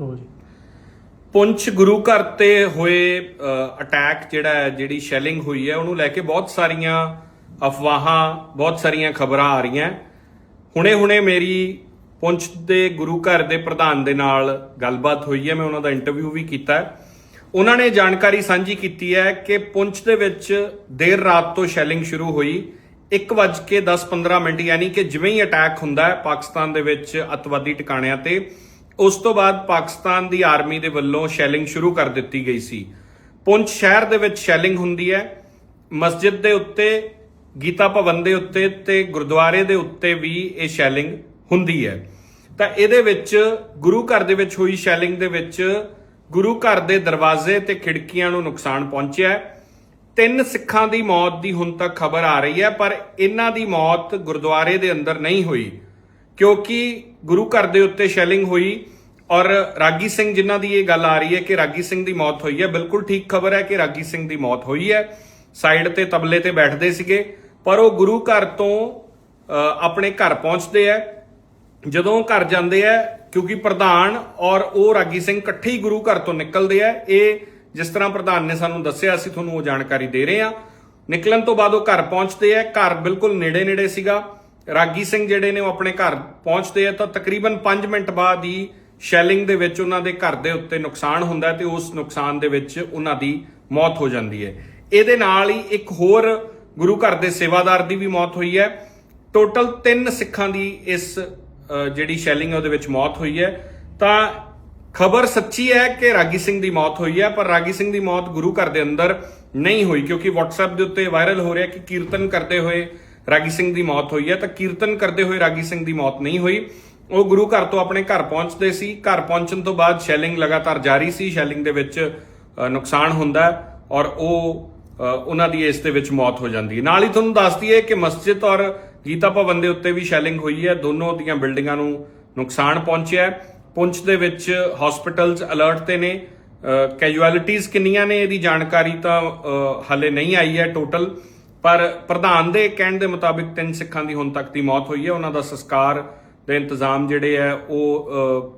ਹੋ ਜੀ। ਪੁੰਛ ਗੁਰੂ ਘਰ ਤੇ ਹੋਏ ਅਟੈਕ ਜਿਹੜਾ ਹੈ, ਜਿਹੜੀ ਸ਼ੈਲਿੰਗ ਹੋਈ ਹੈ, ਉਹਨੂੰ ਲੈ ਕੇ ਬਹੁਤ ਸਾਰੀਆਂ ਅਫਵਾਹਾਂ, ਬਹੁਤ ਸਾਰੀਆਂ ਖਬਰਾਂ ਆ ਰਹੀਆਂ। ਹੁਣੇ-ਹੁਣੇ ਮੇਰੀ ਪੁੰਛ ਦੇ ਗੁਰੂ ਘਰ ਦੇ ਪ੍ਰਧਾਨ ਦੇ ਨਾਲ ਗੱਲਬਾਤ ਹੋਈ ਹੈ, ਮੈਂ ਉਹਨਾਂ ਦਾ ਇੰਟਰਵਿਊ ਵੀ ਕੀਤਾ ਹੈ। ਉਹਨਾਂ ਨੇ ਜਾਣਕਾਰੀ ਸਾਂਝੀ ਕੀਤੀ ਹੈ ਕਿ ਪੁੰਛ ਦੇ ਵਿੱਚ ਦੇਰ ਰਾਤ ਤੋਂ ਸ਼ੈਲਿੰਗ ਸ਼ੁਰੂ ਹੋਈ। 1:10-15 ਮਿੰਟ, ਯਾਨੀ ਕਿ ਜਿਵੇਂ ਹੀ ਅਟੈਕ ਹੁੰਦਾ ਹੈ, ਪਾਕਿਸਤਾਨ ਦੇ ਵਿੱਚ ਅਤਵਾਦੀ ਟਿਕਾਣਿਆਂ ਤੇ ਉਸ ਤੋਂ ਬਾਅਦ ਪਾਕਿਸਤਾਨ ਦੀ ਆਰਮੀ ਦੇ ਵੱਲੋਂ ਸ਼ੈਲਿੰਗ ਸ਼ੁਰੂ ਕਰ ਦਿੱਤੀ ਗਈ ਸੀ। ਪੁੰਛ ਸ਼ਹਿਰ ਦੇ ਵਿੱਚ ਸ਼ੈਲਿੰਗ ਹੁੰਦੀ ਹੈ। ਮਸਜਿਦ ਦੇ ਉੱਤੇ, ਗੀਤਾ ਭਵਨ ਦੇ ਉੱਤੇ ਤੇ ਗੁਰਦੁਆਰੇ ਦੇ ਉੱਤੇ ਵੀ ਇਹ ਸ਼ੈਲਿੰਗ ਹੁੰਦੀ ਹੈ। ਤਾਂ ਇਹਦੇ ਵਿੱਚ, ਗੁਰੂ ਘਰ ਦੇ ਵਿੱਚ ਹੋਈ ਸ਼ੈਲਿੰਗ ਦੇ ਵਿੱਚ ਗੁਰੂ ਘਰ ਦੇ ਦਰਵਾਜ਼ੇ ਤੇ ਖਿੜਕੀਆਂ ਨੂੰ ਨੁਕਸਾਨ ਪਹੁੰਚਿਆ ਤਿੰਨ ਸਿੱਖਾਂ ਦੀ ਮੌਤ ਦੀ ਹੁਣ ਤੱਕ ਖਬਰ ਆ ਰਹੀ ਹੈ, ਪਰ ਇਹਨਾਂ ਦੀ ਮੌਤ ਗੁਰਦੁਆਰੇ ਦੇ ਅੰਦਰ ਨਹੀਂ ਹੋਈ, ਕਿਉਂਕਿ ਗੁਰੂ ਘਰ ਦੇ ਉੱਤੇ ਸ਼ੈਲਿੰਗ ਹੋਈ। ਔਰ ਰਾਗੀ ਸਿੰਘ ਜਿਨ੍ਹਾਂ ਦੀ ਇਹ ਗੱਲ ਆ ਰਹੀ ਹੈ ਕਿ ਰਾਗੀ ਸਿੰਘ ਦੀ ਮੌਤ ਹੋਈ ਹੈ, ਬਿਲਕੁਲ ਠੀਕ ਖਬਰ ਹੈ ਕਿ ਰਾਗੀ ਸਿੰਘ ਦੀ ਮੌਤ ਹੋਈ ਹੈ। ਸਾਈਡ ਤੇ ਤਬਲੇ ਤੇ ਬੈਠਦੇ ਸੀਗੇ, ਪਰ ਉਹ ਗੁਰੂ ਘਰ ਤੋਂ ਆਪਣੇ ਘਰ ਪਹੁੰਚਦੇ ਆ ਜਦੋਂ ਘਰ ਜਾਂਦੇ ਆ ਕਿਉਂਕਿ ਪ੍ਰਧਾਨ ਔਰ ਉਹ ਰਾਗੀ ਸਿੰਘ ਇਕੱਠੇ ਹੀ ਗੁਰੂ ਘਰ ਤੋਂ ਨਿਕਲਦੇ ਆ ਇਹ ਜਿਸ ਤਰ੍ਹਾਂ ਪ੍ਰਧਾਨ ਨੇ ਸਾਨੂੰ ਦੱਸਿਆ, ਅਸੀਂ ਤੁਹਾਨੂੰ ਉਹ ਜਾਣਕਾਰੀ ਦੇ ਰਹੇ ਹਾਂ। ਨਿਕਲਣ ਤੋਂ ਬਾਅਦ ਉਹ ਘਰ ਪਹੁੰਚਦੇ ਆ ਘਰ ਬਿਲਕੁਲ ਨੇੜੇ ਨੇੜੇ ਸੀਗਾ। ਰਾਗੀ ਸਿੰਘ ਜਿਹੜੇ ਨੇ ਉਹ ਆਪਣੇ ਘਰ ਪਹੁੰਚਦੇ ਆ ਤਾਂ ਤਕਰੀਬਨ 5 ਮਿੰਟ ਬਾਅਦ ਹੀ ਸ਼ੈਲਿੰਗ ਦੇ ਵਿੱਚ ਉਹਨਾਂ ਦੇ ਘਰ ਦੇ ਉੱਤੇ ਨੁਕਸਾਨ ਹੁੰਦਾ ਹੈ ਤੇ ਉਸ ਨੁਕਸਾਨ ਦੇ ਵਿੱਚ ਉਹਨਾਂ ਦੀ ਮੌਤ ਹੋ ਜਾਂਦੀ ਹੈ। ਇਹਦੇ ਨਾਲ ਹੀ ਇੱਕ ਹੋਰ ਗੁਰੂ ਘਰ ਦੇ ਸੇਵਾਦਾਰ ਦੀ ਵੀ ਮੌਤ ਹੋਈ ਹੈ। ਟੋਟਲ 3 ਸਿੱਖਾਂ ਦੀ ਇਸ ਜਿਹੜੀ ਸ਼ੈਲਿੰਗ ਹੈ ਉਹਦੇ ਵਿੱਚ ਮੌਤ ਹੋਈ ਹੈ। ਤਾਂ ਖਬਰ ਸੱਚੀ ਹੈ ਕਿ ਰਾਗੀ ਸਿੰਘ ਦੀ ਮੌਤ ਹੋਈ ਹੈ, ਪਰ ਰਾਗੀ ਸਿੰਘ ਦੀ ਮੌਤ ਗੁਰੂ ਘਰ ਦੇ ਅੰਦਰ ਨਹੀਂ ਹੋਈ, ਕਿਉਂਕਿ WhatsApp ਦੇ ਉੱਤੇ ਵਾਇਰਲ ਹੋ ਰਿਹਾ ਕਿ ਕੀਰਤਨ ਕਰਦੇ ਹੋਏ ਰਾਗੀ ਸਿੰਘ ਦੀ ਮੌਤ ਹੋਈ ਹੈ। ਤਾਂ ਕੀਰਤਨ ਕਰਦੇ ਹੋਏ ਰਾਗੀ ਸਿੰਘ ਦੀ ਮੌਤ ਨਹੀਂ ਹੋਈ। ਉਹ ਗੁਰੂ ਘਰ ਤੋਂ ਆਪਣੇ ਘਰ ਪਹੁੰਚਦੇ ਸੀ। ਘਰ ਪਹੁੰਚਣ ਤੋਂ ਬਾਅਦ ਸ਼ੈਲਿੰਗ ਲਗਾਤਾਰ ਜਾਰੀ ਸੀ। ਸ਼ੈਲਿੰਗ ਦੇ ਵਿੱਚ ਨੁਕਸਾਨ ਹੁੰਦਾ ਔਰ ਉਹ ਉਹਨਾਂ ਦੀ ਇਸ ਦੇ ਵਿੱਚ ਮੌਤ ਹੋ ਜਾਂਦੀ ਹੈ। ਨਾਲ ਹੀ ਤੁਹਾਨੂੰ ਦੱਸ ਦਈਏ ਕਿ ਮਸਜਿਦ ਔਰ ਗੀਤਾ ਭਵਨ ਦੇ ਉੱਤੇ ਵੀ ਸ਼ੈਲਿੰਗ ਹੋਈ ਹੈ। ਦੋਨੋਂ ਦੀਆਂ ਬਿਲਡਿੰਗਾਂ ਨੂੰ ਨੁਕਸਾਨ ਪਹੁੰਚਿਆ ਪੁੰਛ ਦੇ ਵਿੱਚ ਹਸਪੀਟਲਸ ਅਲਰਟ ਤੇ ਨੇ। ਕੈਜੁਅਲਿਟੀਜ਼ ਕਿੰਨੀਆਂ ਨੇ ਇਹਦੀ ਜਾਣਕਾਰੀ ਤਾਂ ਹਾਲੇ ਨਹੀਂ ਆਈ ਹੈ ਟੋਟਲ ਪਰ ਪ੍ਰਧਾਨ ਦੇ ਕਹਿਣ ਦੇ ਮੁਤਾਬਿਕ ਤਿੰਨ ਸਿੱਖਾਂ ਦੀ ਹੁਣ ਤੱਕ ਦੀ ਮੌਤ ਹੋਈ ਹੈ। ਉਹਨਾਂ ਦਾ ਸੰਸਕਾਰ ਦੇ ਇੰਤਜ਼ਾਮ ਜਿਹੜੇ ਹੈ ਉਹ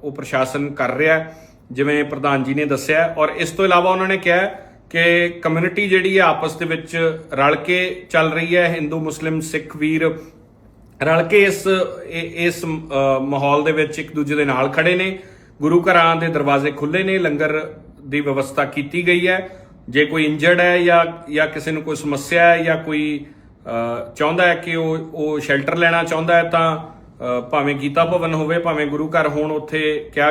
ਉਹ ਪ੍ਰਸ਼ਾਸਨ ਕਰ ਰਿਹਾ ਜਿਵੇਂ ਪ੍ਰਧਾਨ ਜੀ ਨੇ ਦੱਸਿਆ। ਔਰ ਇਸ ਤੋਂ ਇਲਾਵਾ ਉਹਨਾਂ ਨੇ ਕਿਹਾ ਕਿ ਕਮਿਊਨਿਟੀ ਜਿਹੜੀ ਹੈ ਆਪਸ ਦੇ ਵਿੱਚ ਰਲ ਕੇ ਚੱਲ ਰਹੀ ਹੈ, ਹਿੰਦੂ, ਮੁਸਲਿਮ, ਸਿੱਖ, ਵੀਰ, ਰਲ ਕੇ ਇਸ ਇਸ ਮਾਹੌਲ ਦੇ ਵਿੱਚ ਇੱਕ ਦੂਜੇ ਦੇ ਨਾਲ ਖੜੇ ਨੇ। ਗੁਰੂ ਘਰਾਂ ਦੇ ਦਰਵਾਜ਼ੇ ਖੁੱਲੇ ਨੇ, ਲੰਗਰ ਦੀ ਵਿਵਸਥਾ ਕੀਤੀ ਗਈ ਹੈ। ਜੇ ਕੋਈ ਇੰਜਰਡ ਹੈ ਜਾਂ ਜਾਂ ਕਿਸੇ ਨੂੰ ਕੋਈ ਸਮੱਸਿਆ ਹੈ ਜਾਂ ਕੋਈ ਚਾਹੁੰਦਾ ਹੈ ਕਿ ਉਹ ਉਹ ਸ਼ੈਲਟਰ ਲੈਣਾ ਚਾਹੁੰਦਾ ਹੈ ਤਾਂ ਭਾਵੇਂ ਗੀਤਾ ਭਵਨ ਹੋਵੇ ਭਾਵੇਂ ਗੁਰੂ ਘਰ ਹੋਣ ਉੱਥੇ ਕਿਹਾ